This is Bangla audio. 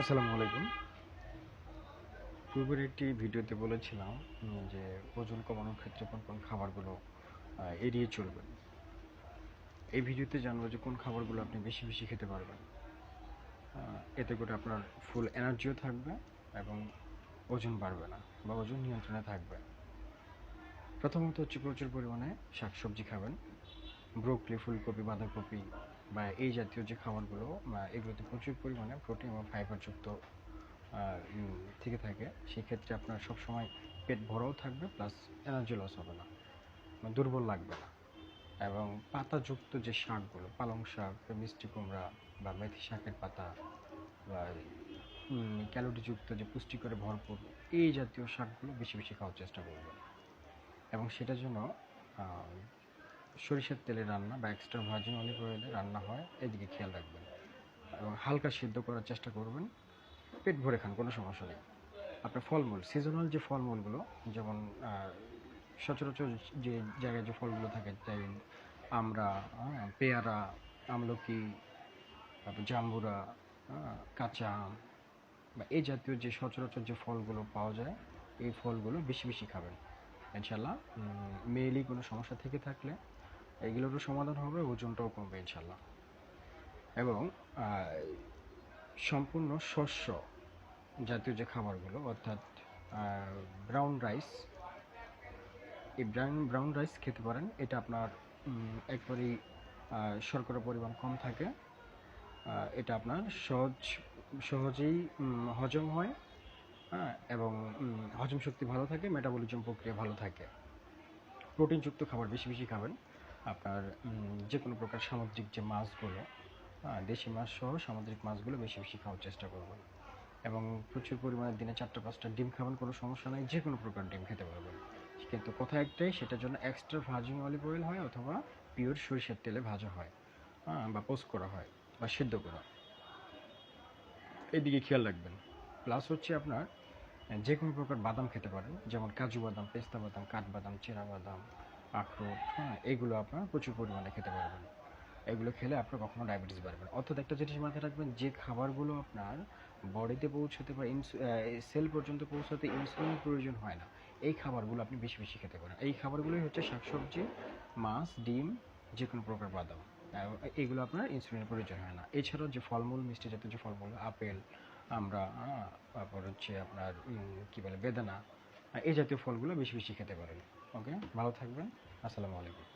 আসসালামু আলাইকুম। পূর্বের একটি ভিডিওতে বলেছিলাম যে ওজন কমানোর ক্ষেত্রে কোন কোন খাবারগুলো এড়িয়ে চলবেন। এই ভিডিওতে জানব যে কোন খাবারগুলো আপনি বেশি বেশি খেতে পারবেন। এতে করে আপনার ফুল এনার্জিও থাকবে এবং ওজন বাড়বে না বা ওজন নিয়ন্ত্রণে থাকবে। প্রথমত হচ্ছে প্রচুর পরিমাণে শাকসবজি খাবেন। ব্রোকলি, ফুলকপি, বাঁধাকপি বা এই জাতীয় যে খাবারগুলো এগুলোতে প্রচুর পরিমাণে প্রোটিন এবং ফাইবারযুক্ত থেকে থাকে, সেক্ষেত্রে আপনার সবসময় পেট ভরাও থাকবে প্লাস এনার্জি লস হবে না দুর্বল লাগবে না। এবং পাতাযুক্ত যে শাকগুলো, পালং শাক, মিষ্টি কুমড়া, বা মেথি শাকের পাতা, বা ক্যালোরিযুক্ত যে পুষ্টিকরে ভরপুর, এই জাতীয় শাকগুলো বেশি বেশি খাওয়ার চেষ্টা করবেন। এবং সেটার জন্য সরিষার তেলে রান্না বা এক্সট্রা ভার্জিন অলিভ অয়েলে রান্না হয়, এদিকে খেয়াল রাখবেন। এবং হালকা সিদ্ধ করার চেষ্টা করবেন, পেট ভরে খান, কোনো সমস্যা নেই। আপনার ফলমূল সিজনাল যে ফলমূলগুলো, যেমন সচরাচর যে জায়গায় যে ফলগুলো থাকে তাই আমরা পেয়ারা, আমলকি, তারপর জাম্বুরা কাঁচা আম বা এই জাতীয় যে সচরাচর যে ফলগুলো পাওয়া যায়, এই ফলগুলো বেশি বেশি খাবেন। ইনশাল্লাহ মেয়েলি কোনো সমস্যা থেকে থাকলে এগুলোরও সমাধান হবে, ওজনটাও কমবে ইনশাল্লাহ এবং সম্পূর্ণ শস্য জাতীয় যে খাবারগুলো, অর্থাৎ ব্রাউন রাইস এই ব্রাউন ব্রাউন রাইস খেতে পারেন, এটা আপনার একবারেই শর্করা পরিমাণ কম থাকে। এটা আপনার সহজ, সহজেই হজম হয় হ্যাঁ এবং হজম শক্তি ভালো থাকে মেটাবলিজম প্রক্রিয়া ভালো থাকে। প্রোটিনযুক্ত খাবার বেশি বেশি খাবেন। আপনার যে কোনো প্রকার সামুদ্রিক যে মাছগুলো দেশি মাছ সহ সামুদ্রিক মাছগুলো বেশি বেশি খাওয়ার চেষ্টা করবেন এবং প্রচুর পরিমাণে দিনে চারটা পাঁচটা ডিম খাবেন, কোনো সমস্যা নেই যে কোনো প্রকার ডিম খেতে পারবেন। কিন্তু কথা একটাই, সেটার জন্য এক্সট্রা ভার্জিন অলিভ অয়েল হয় অথবা পিওর সরিষার তেলে ভাজা হয় হ্যাঁ বা পোস্ট করা হয়, বা সিদ্ধ করা এদিকে খেয়াল রাখবেন। প্লাস হচ্ছে আপনার যে কোনো প্রকার বাদাম খেতে পারেন, যেমন কাজু বাদাম, পেস্তা বাদাম, কাঠবাদাম, চেরা বাদাম আখরোট হ্যাঁ এগুলো আপনার প্রচুর পরিমাণে খেতে পারবেন। এগুলো খেলে আপনার কখনো ডায়াবেটিস বাড়বে না। অর্থাৎ একটা জিনিস মাথায় রাখবেন, যে খাবারগুলো আপনার বডিতে পৌঁছাতে বা সেল পর্যন্ত পৌঁছাতে ইনসুলিনের প্রয়োজন হয় না। এই খাবারগুলো আপনি বেশি বেশি খেতে পারেন। এই খাবারগুলোই হচ্ছে শাকসবজি, মাছ, ডিম যে কোনো প্রকার বাদাম। এগুলো আপনার ইনসুলিনের প্রয়োজন হয় না। এছাড়াও যে ফলমূল, মিষ্টি জাতীয় যে ফলমূল, আপেল, আমরা তারপর হচ্ছে আপনার কি বলে, বেদানা এই জাতীয় ফলগুলো বেশি বেশি খেতে পারেন। ওকে ভালো থাকবেন। আসসালামু আলাইকুম।